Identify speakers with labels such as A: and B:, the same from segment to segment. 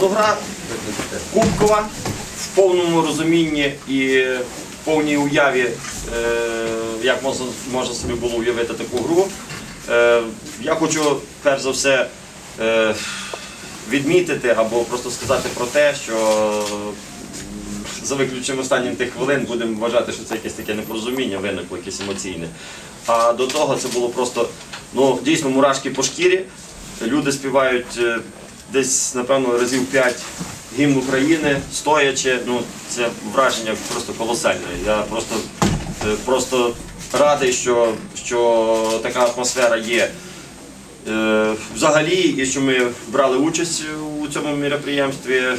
A: Ну, гра кубкова в повному розумінні і в повній уяві, е, як можна, собі було уявити таку гру. Е, я хочу перш за все е, відмітити або просто сказати про те, що за виключенням останніх тих хвилин будемо вважати, що це якесь таке непорозуміння виникло, якесь емоційне. А до того це було просто ну, дійсно мурашки по шкірі. Люди співають десь, напевно, разів 5 гімн України, стоячи. Ну, це враження просто колосальне. Я просто, е, просто радий, що, що така атмосфера є. Е, Взагалі, і що ми брали участь у цьому міроприємстві, е,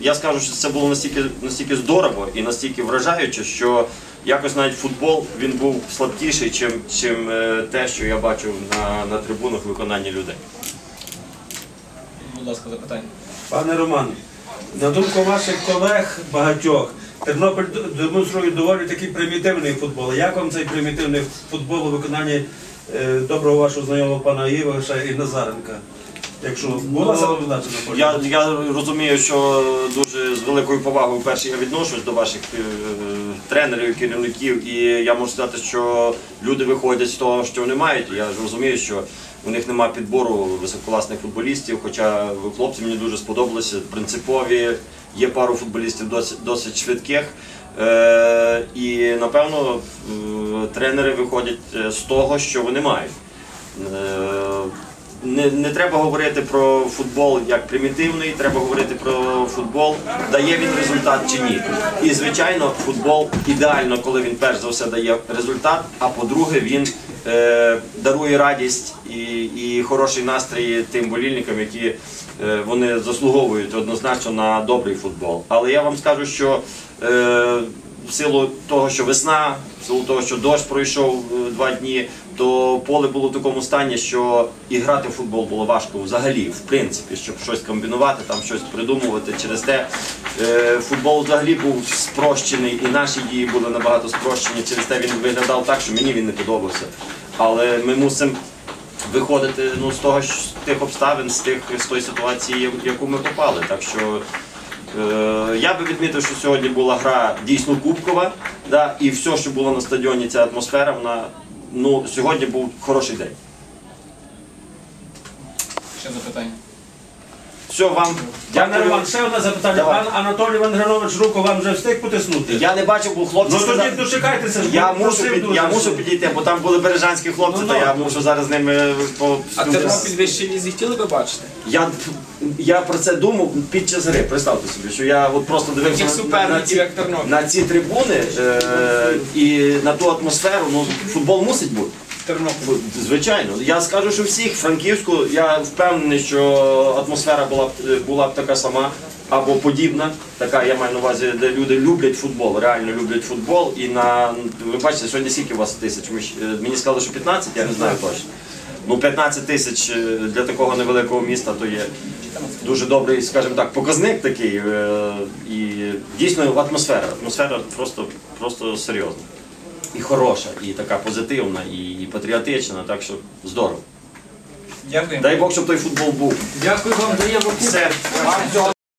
A: я скажу, що це було настільки, настільки здорово і настільки вражаюче, що якось навіть футбол він був слабкіший, е, те, що я бачив на, на трибунах виконання людей.
B: Будь ласка, запитання.
C: Пане Роман, на думку ваших колег багатьох, Тернопіль демонструє доволі такий примітивний футбол. Як вам цей примітивний футбол у виконанні е, доброго вашого знайомого пана Іваша і Назаренка? Якщо була самовдача на полі?
A: Я, я розумію, що дуже з великою повагою перше я відношусь до ваших е, тренерів, керівників, і я можу сказати, що люди виходять з того, що вони мають. Я розумію, що у них немає підбору висококласних футболістів, хоча хлопці мені дуже сподобалися, принципові, є пару футболістів досить, досить швидких. Е, і напевно е, тренери виходять е, з того, що вони мають. Е, не, не треба говорити про футбол як примітивний, треба говорити про футбол, дає він результат чи ні. І звичайно, футбол ідеально, коли він перш за все дає результат, а по-друге, він е, дарує радість і, і хороший настрій тим болільникам, які е, вони заслуговують однозначно на добрий футбол. Але я вам скажу, що е, в силу того, що весна, в силу того, що дощ пройшов е, два дні, то поле було в такому стані, що і грати в футбол було важко взагалі, в принципі, щоб щось комбінувати, там щось придумувати. Через те е, футбол взагалі був спрощений, і наші дії були набагато спрощені. Через те він виглядав так, що мені він не подобався. Але ми мусимо виходити ну, з того, з тих обставин, з тих з тої ситуації, в яку ми попали. Так що Я би відмітив, що сьогодні була гра дійсно кубкова, да, і все, що було на стадіоні, ця атмосфера, вона ну, сьогодні був хороший день.
B: Ще запитання.
A: Все, вам
C: Пане
A: дякую.
C: Роман, ще одне запитання.
A: Давай.
C: Пан Анатолій Вангранович руку вам вже встиг потиснути?
A: Я не бачив, бо хлопці
C: Ну тоді
A: сказали-
C: дочекайтеся. ж,
A: я
C: бо
A: мушу,
C: просив
A: під,
C: дуже,
A: я мушу підійти, бо там були бережанські хлопці,
C: Ну,
A: то
C: ну.
A: я мушу зараз з ними по
B: А Тернопіль вищій лізі хотіли би бачити?
A: Я, я про це думав під час гри. Представте собі, що я от просто дивився
B: Таких
A: на, на,
B: суперників,
A: ці,
B: як Тернопіль.
A: на ці трибуни е, і на ту атмосферу. Ну, футбол мусить бути.
B: Тернопіль.
A: Звичайно, я скажу, що всіх Франківську я впевнений, що атмосфера була б була б така сама або подібна. Така я маю на увазі, де люди люблять футбол, реально люблять футбол. І на ви бачите, сьогодні скільки у вас тисяч? Е, Мені сказали, що 15, я не знаю точно. Ну 15 тисяч е, для такого невеликого міста то є дуже добрий, скажімо так, показник такий. е, І дійсно атмосфера. Атмосфера просто, просто серйозна і хороша, і така позитивна, і, патріотична, так що здорово.
B: Дякую.
A: Дай Бог, щоб той футбол був.
D: Дякую вам, даємо
A: Все, вам всього